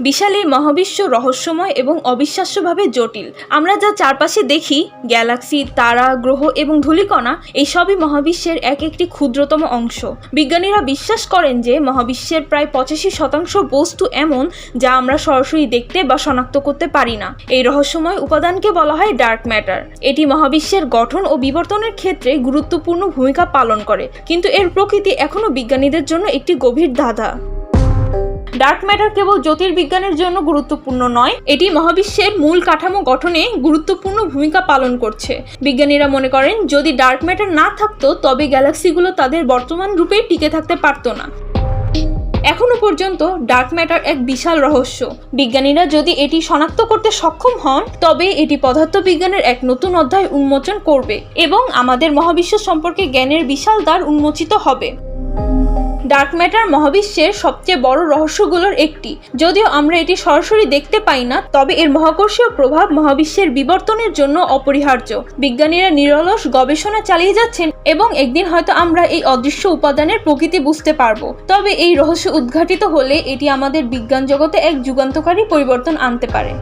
বিশাল এই মহাবিশ্ব রহস্যময় এবং অবিশ্বাস্যভাবে জটিল। আমরা যা চারপাশে দেখি, গ্যালাক্সি, তারা, গ্রহ এবং ধূলিকণা, এই সবই মহাবিশ্বের এক একটি ক্ষুদ্রতম অংশ। বিজ্ঞানীরা বিশ্বাস করেন যে, মহাবিশ্বের প্রায় পঁচাশি শতাংশ বস্তু এমন যা আমরা সরাসরি দেখতে বা শনাক্ত করতে পারি না। এই রহস্যময় উপাদানকে বলা হয় ডার্ক ম্যাটার। এটি মহাবিশ্বের গঠন ও বিবর্তনের ক্ষেত্রে গুরুত্বপূর্ণ ভূমিকা পালন করে। কিন্তু এর প্রকৃতি এখনও বিজ্ঞানীদের জন্য একটি গভীর ধাঁধা। ডার্ক ম্যাটার কেবল জ্যোতির্বিজ্ঞানের জন্য গুরুত্বপূর্ণ নয়, এটি মহাবিশ্বের মূল কাঠামো গঠনে গুরুত্বপূর্ণ ভূমিকা পালন করছে। বিজ্ঞানীরা মনে করেন, যদি ডার্ক ম্যাটার না থাকতো, তবে গ্যালাক্সিগুলো তাদের বর্তমান রূপে টিকে থাকতে পারতো না। এখনও পর্যন্ত ডার্ক ম্যাটার এক বিশাল রহস্য। বিজ্ঞানীরা যদি এটি শনাক্ত করতে সক্ষম হন, তবে এটি পদার্থবিজ্ঞানের এক নতুন অধ্যায় উন্মোচন করবে এবং আমাদের মহাবিশ্ব সম্পর্কে জ্ঞানের বিশাল দ্বার উন্মোচিত হবে। ডার্ক ম্যাটার মহাবিশ্বের সবচেয়ে বড় রহস্যগুলোর একটি। যদিও আমরা এটি সরাসরি দেখতে পাই না, তবে এর মহাকর্ষীয় প্রভাব মহাবিশ্বের বিবর্তনের জন্য অপরিহার্য। বিজ্ঞানীরা নিরলস গবেষণা চালিয়ে যাচ্ছেন এবং একদিন হয়তো আমরা এই অদৃশ্য উপাদানের প্রকৃতি বুঝতে পারব। তবে এই রহস্য উদ্ঘাটিত হলে এটি আমাদের বিজ্ঞান জগতে এক যুগান্তকারী পরিবর্তন আনতে পারে।